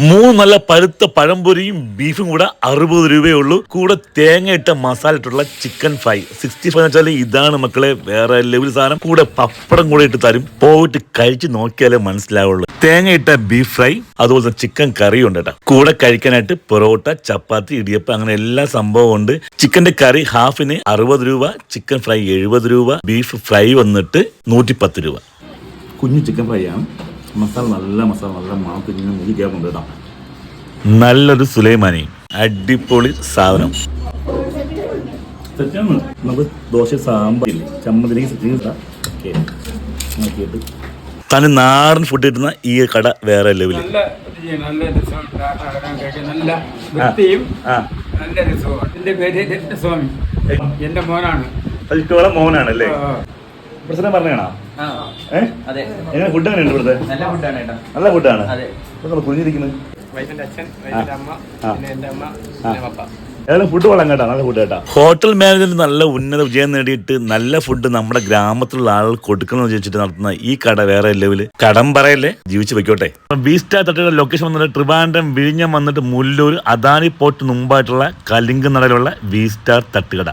മൂന്ന് നല്ല പരുത്ത പഴംപൊരിയും ബീഫും കൂടെ അറുപത് രൂപയേ ഉള്ളൂ കൂടെ തേങ്ങ ഇട്ട മസാല ഇട്ടുള്ള ചിക്കൻ ഫ്രൈ സിക്സ്റ്റി ഫൈവ് വെച്ചാൽ ഇതാണ് മക്കളെ വേറെ ലെവൽ സാധനം. കൂടെ പപ്പടം കൂടെ ഇട്ട് തരും. പോയിട്ട് കഴിച്ച് നോക്കിയാലേ മനസ്സിലാവുള്ളൂ. തേങ്ങ ഇട്ട ബീഫ് ഫ്രൈ അതുപോലെ തന്നെ ചിക്കൻ കറിയും ഉണ്ട് കേട്ടോ. കൂടെ കഴിക്കാനായിട്ട് പൊറോട്ട ചപ്പാത്തി ഇടിയപ്പം അങ്ങനെ എല്ലാ സംഭവവും ഉണ്ട്. ചിക്കന്റെ കറി ഹാഫിന് അറുപത് രൂപ ചിക്കൻ ഫ്രൈ എഴുപത് രൂപ ബീഫ് ഫ്രൈ വന്നിട്ട് നൂറ്റി പത്ത് രൂപ. കുഞ്ഞു ചിക്കൻ ഫ്രൈ ആണ്. മസാല നല്ല മസാല നല്ല മണത്തിൽ ഇങ്ങനെ മുരി കയറുന്നുണ്ട് കേട്ടോ. നല്ലൊരു സുലൈമാനി. അടിപൊളി സാധനം. തെറ്റാണ് നമുക്ക് ദോശ സാമ്പാറില്ലേ ചമ്മന്തിലേക്ക് ഓക്കെ. നോക്കിയിട്ട്. തനി നാടൻ ഫുഡ് കിട്ടുന്ന ഈ കട വേറെ ലെവലിൽ എന്റെ മോനാണ്. മോനാണ് അല്ലേ പ്രശ്നം പറഞ്ഞാണോ ഏഹ് ഫുഡ് എങ്ങനെയുണ്ട് ഇവിടുത്തെ? നല്ല ഫുഡാണ് കേട്ടോ. നല്ല ഫുഡാണ് കുഞ്ഞിരിക്കുന്നത് വൈഫിന്റെ അച്ഛൻ വൈഫിന്റെ അമ്മ പിന്നെ എന്റെ അമ്മ പിന്നെ പപ്പ. ഏതായാലും ഫുഡ് കൊള്ളാം കേട്ടോ. നല്ല ഫുഡ് കേട്ടോ. ഹോട്ടൽ മാനേജർ നല്ല ഉന്നത വിജയം നേടിയിട്ട് നല്ല ഫുഡ് നമ്മുടെ ഗ്രാമത്തിലുള്ള ആളുകൾ കൊടുക്കണം എന്ന് ചോദിച്ചിട്ട് നടത്തുന്ന ഈ കട വേറെ ലെവൽ. കടം പറയല്ലേ? ജീവിച്ചു വെക്കോട്ടെ ബി സ്റ്റാർ തട്ടിയുടെ ലൊക്കേഷൻ വന്നിട്ട് ട്രിവാൻഡ്രം വിഴിഞ്ഞം വന്നിട്ട് മുല്ലൂർ അദാനി പോർട്ട് മുമ്പായിട്ടുള്ള കലിങ്ക് നടയിലുള്ള ബി സ്റ്റാർ തട്ടുകട.